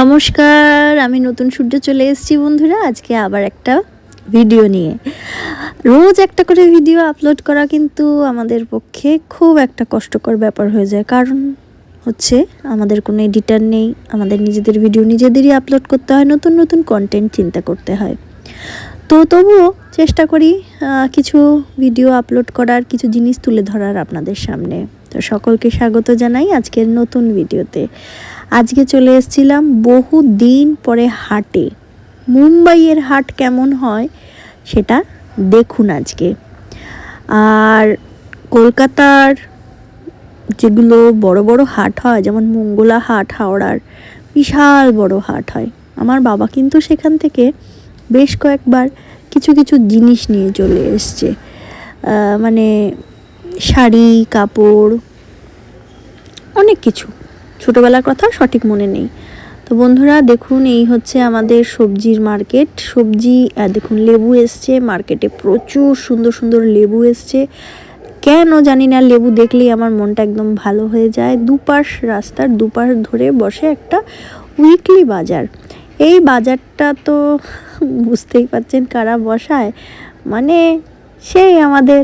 নমস্কার, আমি নতুন সূর্য চলে এসেছি বন্ধুরা। আজকে আবার একটা ভিডিও নিয়ে। রোজ একটা করে ভিডিও আপলোড করা কিন্তু আমাদের পক্ষে খুব একটা কষ্টকর ব্যাপার হয়ে যায়। কারণ হচ্ছে আমাদের কোনো এডিটার নেই, আমাদের নিজেদের ভিডিও নিজেদেরই আপলোড করতে হয়, নতুন নতুন কন্টেন্ট চিন্তা করতে হয়। তো তবুও চেষ্টা করি কিছু ভিডিও আপলোড করার, কিছু জিনিস তুলে ধরার আপনাদের সামনে। তো সকলকে স্বাগত জানাই আজকের নতুন ভিডিওতে। আজকে চলে এসেছিলাম বহু দিন পরে হাটে। মুম্বাইয়ের হাট কেমন হয় সেটা দেখুন আজকে। আর কলকাতার যেগুলো বড় বড় হাট হয়, যেমন মঙ্গলা হাট, হাওড়ার বিশাল বড় হাট হয়। আমার বাবা কিন্তু সেখান থেকে বেশ কয়েকবার কিছু কিছু জিনিস নিয়ে চলে এসছে। মানে শাড়ি, কাপড়, অনেক কিছু। ছোটোবেলার কথা সঠিক মনে নেই। তো বন্ধুরা, দেখুন, এই হচ্ছে আমাদের সবজির মার্কেট। সবজি দেখুন, লেবু এসছে, মার্কেটে প্রচুর সুন্দর সুন্দর লেবু এসছে। কেন জানি না, লেবু দেখলেই আমার মনটা একদম ভালো হয়ে যায়। দুপাশ রাস্তার দুপাশ ধরে বসে একটা উইকলি বাজার। এই বাজারটা তো বুঝতেই পারছেন কারা বসায়। মানে সেই আমাদের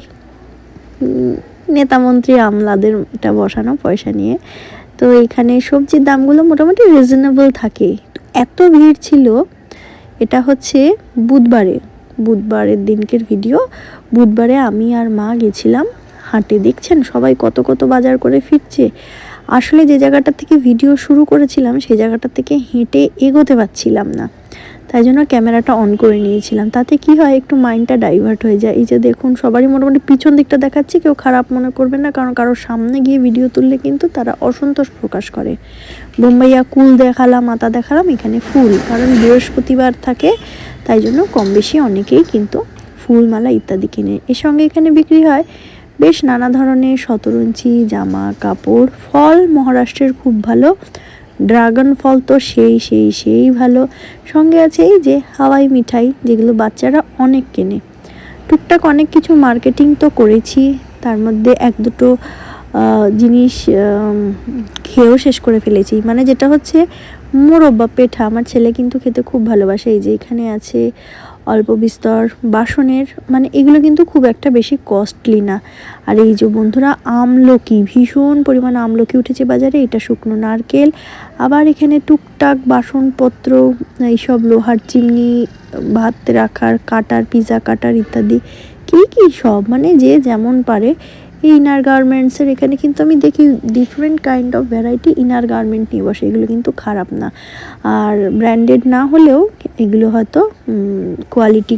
নেতামন্ত্রী আমলাদের এটা বসানো পয়সা নিয়ে। তো এখানে সবজির দামগুলো মোটামুটি রিজনেবল থাকে। এত ভিড় ছিল, এটা হচ্ছে বুধবারে। বুধবারের দিনকের ভিডিও বুধবারে আমি আর মা গেছিলাম, হাঁটে দেখছেন সবাই কত কত বাজার করে ফিরছে? আসলে যে জায়গাটা থেকে ভিডিও শুরু করেছিলাম সেই জায়গাটা থেকে হেঁটে এগোতে পারছিলাম না। তাই জন্য ক্যামেরাটা অন করে নিয়েছিলাম। তাতে কি হয়, একটু মাইন্ডটা ডাইভার্ট হয়ে যায়। এই যে দেখুন, সবারই মোটামুটি পিছন দিকটা দেখাচ্ছে, কেউ খারাপ মনে করবে না, কারণ কারোর সামনে গিয়ে ভিডিও তুললে কিন্তু তারা অসন্তোষ প্রকাশ করে। বোম্বাইয়া কুল দেখালাম মাথা দেখালাম, এখানে ফুল। কারণ বৃহস্পতিবার থাকে, তাই জন্য কম বেশি অনেকেই কিন্তু ফুলমালা ইত্যাদি কিনে। এর সঙ্গে এখানে বিক্রি হয় বেশ নানা ধরনের শতরঞ্চি জামা, কাপড়, ফল মহারাষ্ট্রের খুব ভালো। ড্রাগন ফল তো সেই সেই সেই ভালো। সঙ্গে আছে এই যে হাওয়াই মিঠাই, যেগুলো বাচ্চারা অনেক কেনে। টুকটাক অনেক কিছু মার্কেটিং তো করেছি। তার মধ্যে এক দুটো জিনিস খেয়েও শেষ করে ফেলেছি। মানে যেটা হচ্ছে মোরব্বা পেঠা। আমার ছেলে কিন্তু খেতে খুব ভালোবাসে। এই যে এখানে আছে অল্প বিস্তর বাসনের মানে এগুলো কিন্তু খুব একটা বেশি কস্টলি না। আর এই যে বন্ধুরা, আমলকি, ভীষণ পরিমাণ আমলকি উঠেছে বাজারে। এটা শুকনো নারকেল, আবার এখানে টুকটাক বাসনপত্র, এইসব লোহার চিমনি, ভাত রাখার, কাটার, পিজা কাটার ইত্যাদি। কী কী সব মানে যে যেমন পারে এই ইনার গার্মেন্টসের এখানে কিন্তু আমি দেখি different kind of variety inner garment নিয়ে বসে। এগুলো কিন্তু খারাপ না। আর ব্র্যান্ডেড না হলেও এগুলো হয়তো কোয়ালিটি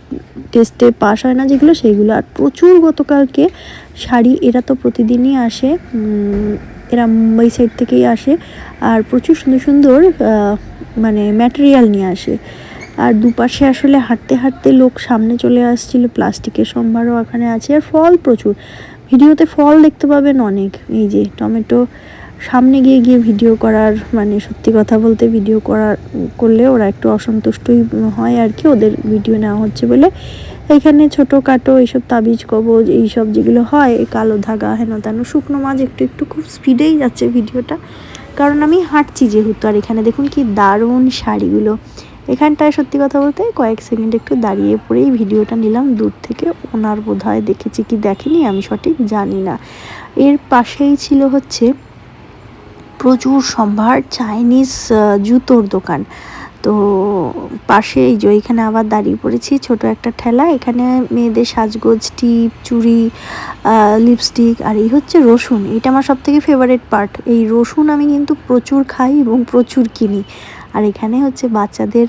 টেস্টে পাস হয় না যেগুলো সেইগুলো আর প্রচুর গতকালকে শাড়ি, এরা তো প্রতিদিনই আসে এরা মুম্বাই সাইড থেকেই আসে। আর প্রচুর সুন্দর সুন্দর মানে ম্যাটেরিয়াল নিয়ে আসে। আর দুপাশে আসলে হাঁটতে হাঁটতে লোক সামনে চলে আসছিল। প্লাস্টিকের সম্ভারও ওখানে আছে। আর ফল প্রচুর। ভিডিওতে ফল দেখতে পাবেন অনেক। এই যে টমেটো, সামনে গিয়ে গিয়ে ভিডিও করার মানে সত্যি কথা বলতে ভিডিও করার করলে ওরা একটু অসন্তুষ্টই হয় আর কি, ওদের ভিডিও নেওয়া হচ্ছে বলে। এখানে ছোটোখাটো এইসব তাবিজ, কবজ, এইসব যেগুলো হয়, কালো ধাগা, হেন তেন, শুকনো মাছ একটু একটু খুব স্পিডেই যাচ্ছে ভিডিওটা। কারণ আমি হাঁটছি যেহেতু, আর এখানে দেখুন কি দারুণ শাড়িগুলো। এখানটায় সত্যি কথা বলতে কয়েক সেকেন্ড একটু দাঁড়িয়ে পড়েই ভিডিওটা নিলাম। দূর থেকে ওনার বোধ হয় দেখেছি কি দেখেনি, আমি সঠিক জানি না। এর পাশেই ছিল হচ্ছে প্রচুর সম্ভার চাইনিজ জুতোর দোকান। তো পাশে এই যে এখানে আবার দাঁড়িয়ে পড়েছি, ছোট একটা ঠেলা। এখানে মেয়েদের সাজগোজ, টিপ, চুড়ি লিপস্টিক আর এই হচ্ছে রসুন। এটা আমার সব থেকে ফেভারিট পার্ট এই রসুন আমি কিন্তু প্রচুর খাই এবং প্রচুর কিনি। আর এখানে হচ্ছে বাচ্চাদের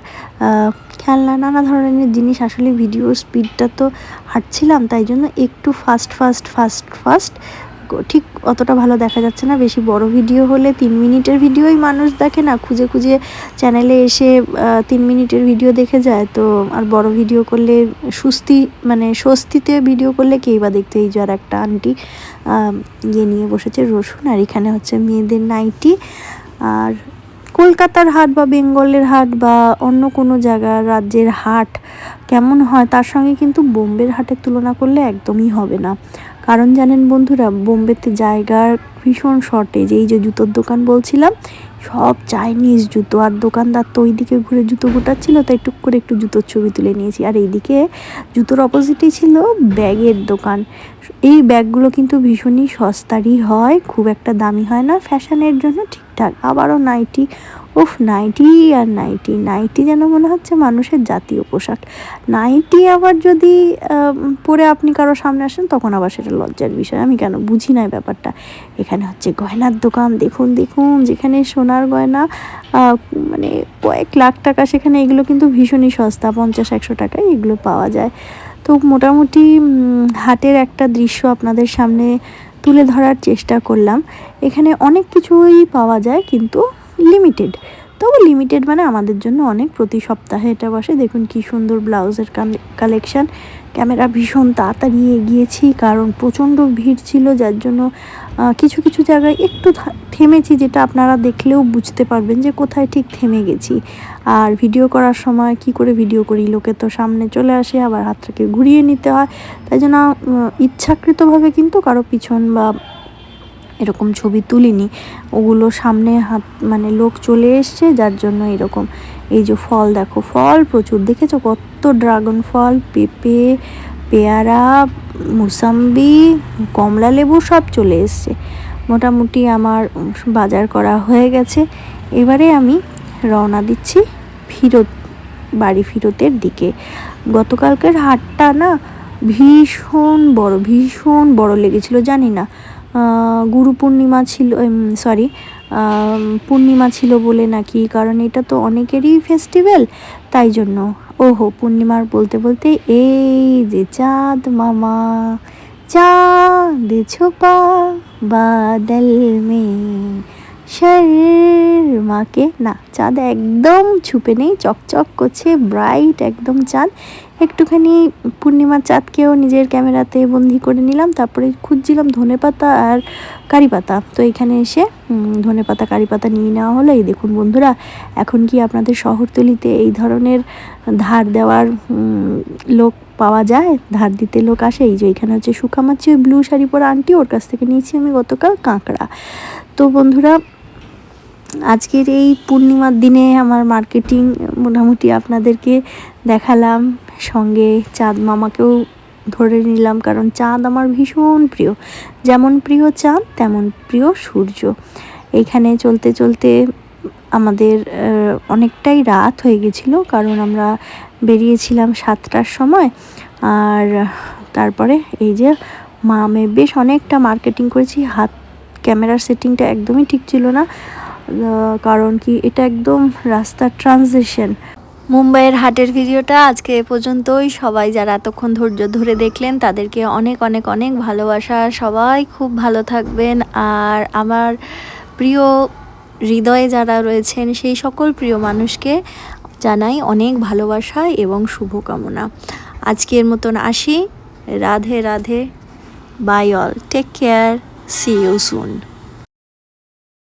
খেলনা, নানা ধরনের জিনিস। আসলে ভিডিও স্পিডটা তো হাঁটছিলাম, তাই জন্য একটু ফাস্ট ফাস্ট ফাস্ট ফাস্ট ঠিক অতটা ভালো দেখা যাচ্ছে না। বেশি বড় ভিডিও হলে তিন মিনিটের ভিডিওই মানুষ দেখে না। খুঁজে খুঁজে চ্যানেলে এসে তিন মিনিটের ভিডিও দেখে যায়। তো আর বড় ভিডিও করলে সুস্তি মানে স্বস্তিতে ভিডিও করলে কেই বা দেখতে? এই যার একটা আন্টি ইয়ে নিয়ে বসেছে রসুন। আর এখানে হচ্ছে মেয়েদের নাইটি আর কলকাতার হাট বা বেঙ্গলের হাট বা অন্য কোনো জায়গার রাজ্যের হাট কেমন হয় তার সঙ্গে কিন্তু বোম্বের হাটের তুলনা করলে একদমই হবে না। কারণ জানেন বন্ধুরা, বোম্বেতে জায়গার ভীষণ শর্টেজ এই যে জুতোর দোকান বলছিলাম, সব চাইনিজ জুতো। আর দোকানদার তো ওইদিকে ঘুরে জুতো গোটাচ্ছিল, তাই টুক করে একটু জুতোর ছবি তুলে নিয়েছি। আর এইদিকে জুতোর অপোজিটেই ছিল ব্যাগের দোকান। এই ব্যাগগুলো কিন্তু ভীষণই সস্তারই হয়, খুব একটা দামি হয় না ফ্যাশনের জন্য ঠিকঠাক আবারও নাইটি উফ নাইটি আর নাইটি নাইটি যেন মনে হচ্ছে মানুষের জাতীয় পোশাক। নাইটি আবার যদি পরে আপনি কারও সামনে আসেন, তখন আবার সেটা লজ্জার বিষয়। আমি কেন বুঝি না ব্যাপারটা। এখানে হচ্ছে গয়নার দোকান, দেখুন দেখুন, যেখানে সোনার গয়না মানে কয়েক লাখ টাকা, সেখানে এগুলো কিন্তু ভীষণই সস্তা, পঞ্চাশ, একশো টাকায় এগুলো পাওয়া যায়। তো মোটামুটি হাটের একটা দৃশ্য আপনাদের সামনে তুলে ধরার চেষ্টা করলাম। এখানে অনেক কিছুই পাওয়া যায় কিন্তু লিমিটেড তবু লিমিটেড মানে আমাদের জন্য অনেক প্রতি সপ্তাহে এটা বসে। দেখুন কি সুন্দর ব্লাউজের কালেকশান ক্যামেরা ভীষণ তাড়াতাড়ি এগিয়েছি, কারণ প্রচণ্ড ভিড় ছিল, যার জন্য কিছু কিছু জায়গায় একটু থেমেছি, যেটা আপনারা দেখলেও বুঝতে পারবেন যে কোথায় ঠিক থেমে গেছি। আর ভিডিও করার সময় কি করে ভিডিও করি? লোকে তো সামনে চলে আসে, আবার হাতটাকে ঘুরিয়ে নিতে হয়। তাই জন্য ইচ্ছাকৃতভাবে কিন্তু কারও পিছন বা এরকম ছবি তুলিনি। ওগুলো সামনে হাত মানে লোক চলে এসছে, যার জন্য এরকম। এই যে ফল, দেখো ফল প্রচুর। দেখেছ কত ড্রাগন ফল? পেঁপে, পেয়ারা, মুসাম্বি, কমলা লেবু সব চলে এসছে। মোটামুটি আমার বাজার করা হয়ে গেছে। এবারে আমি রওনা দিচ্ছি ফিরত, বাড়ি ফিরতের দিকে। গতকালকের হাটটা না ভীষণ বড় ভীষণ বড় লেগেছিল, জানি না। গুরু পূর্ণিমা ছিল সরি পূর্ণিমা ছিল বলে নাকি, কারণ এটা তো অনেকেরই ফেস্টিভ্যাল তাই জন্য। ওহো, পূর্ণিমার বলতে বলতে এই যে চাঁদ মামা, চাঁদ ছোপা, বাদল মে মাকে, না, চাঁদ একদম ছুপে নেই, চকচক করছে ব্রাইট একদম চাঁদ। একটুখানি পূর্ণিমার চাঁদকেও নিজের ক্যামেরাতে বন্দি করে নিলাম, তারপরে খুঁজছিলাম ধনে পাতা আর কারি পাতা তো এখানে এসে ধনে পাতা কারি পাতা নিয়ে নেওয়া হলো। এই দেখুন বন্ধুরা, এখন কি আপনাদের শহরতলিতে এই ধরনের ধার দেওয়ার লোক পাওয়া যায়? ধার দিতে লোক আসে? এই যে এখানে হচ্ছে সুখামাচ্ছি ওই ব্লু শাড়ি পরা আন্টি ওর কাছ থেকে নিয়েছি আমি গতকাল কাঁকড়া। তো বন্ধুরা আজকের এই পূর্ণিমার দিনে আমার মার্কেটিং মোটামুটি আপনাদেরকে দেখালাম। সঙ্গে চাঁদ মামাকেও ধরে নিলাম কারণ চাঁদ আমার ভীষণ প্রিয়। যেমন প্রিয় চাঁদ, তেমন প্রিয় সূর্য। এইখানে চলতে চলতে আমাদের অনেকটাই রাত হয়ে গেছিল কারণ আমরা বেরিয়েছিলাম সাতটার সময়। আর তারপরে এই যে মা আমি বেশ অনেকটা মার্কেটিং করেছি। হাত, ক্যামেরার সেটিংটা একদমই ঠিক ছিল না। কারণ কি এটা একদম রাস্তার ট্রানজিশন মুম্বাইয়ের হাটের ভিডিওটা আজকে এ পর্যন্তই। সবাই যারা এতক্ষণ ধৈর্য ধরে দেখলেন, তাদেরকে অনেক অনেক অনেক ভালোবাসা। সবাই খুব ভালো থাকবেন। আর আমার প্রিয় হৃদয়ে যারা রয়েছেন, সেই সকল প্রিয় মানুষকে জানাই অনেক ভালোবাসা এবং শুভকামনা। আজকের মতন আসি। Radhe Radhe. Bye all take care see you soon